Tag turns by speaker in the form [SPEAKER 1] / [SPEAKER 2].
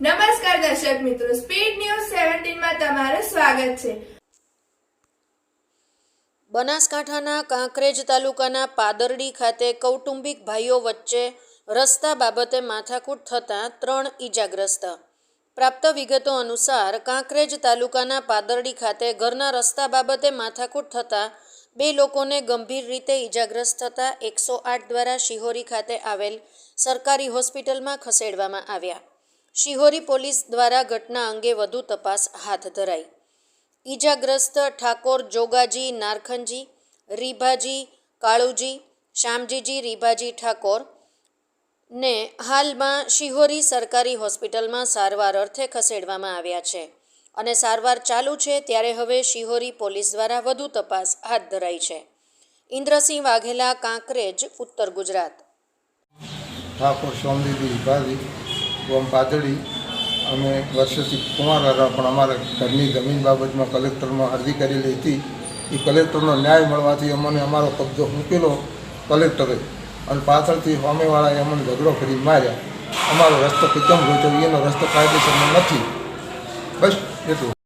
[SPEAKER 1] નમસ્કાર દર્શક મિત્રો સ્પીડ ન્યૂઝ સેવન્ટીનમાં તમારું સ્વાગત છે.
[SPEAKER 2] બનાસકાંઠાના કાંકરેજ તાલુકાના પાદરડી ખાતે કૌટુંબિક ભાઈઓ વચ્ચે રસ્તા બાબતે માથાકૂટ થતાં ત્રણ ઈજાગ્રસ્ત. પ્રાપ્ત વિગતો અનુસાર, કાંકરેજ તાલુકાના પાદરડી ખાતે ઘરના રસ્તા બાબતે માથાકૂટ થતાં બે લોકોને ગંભીર રીતે ઈજાગ્રસ્ત થતાં એકસો આઠ દ્વારા શિહોરી ખાતે આવેલ સરકારી હોસ્પિટલમાં ખસેડવામાં આવ્યા. શિહોરી પોલીસ દ્વારા ઘટના અંગે વધુ તપાસ હાથ ધરાઈ. ઈજાગ્રસ્ત ઠાકોર જોગાજી નારખનજી, રીભાજી કાળુજી, શ્યામજીજી, રીભાજી ઠાકોર ને હાલમાં શિહોરી સરકારી હોસ્પિટલમાં સારવાર અર્થે ખસેડવામાં આવ્યા છે અને સારવાર ચાલુ છે ત્યારે હવે શિહોરી પોલીસ દ્વારા વધુ તપાસ હાથ ધરાઈ છે. ઇન્દ્રસિંહ વાઘેલા, કાંકરેજ, ઉત્તર ગુજરાત.
[SPEAKER 3] ઠાકોર, સોમદીદી ગોમ પાતળી અમે વર્ષોથી કુમાર હતા પણ અમારે ઘરની જમીન બાબતમાં કલેક્ટરમાં અરજી કરેલી હતી. એ કલેક્ટરનો ન્યાય મળવાથી અમને અમારો કબજો મૂકેલો કલેક્ટરે અને પાછળથી સામેવાળાએ અમને ઝઘડો કરી માર્યા. અમારો રસ્તો કેમ ગોઠવ્યો એનો રસ્તો કાયદેસરનો નથી. બસ એટલું.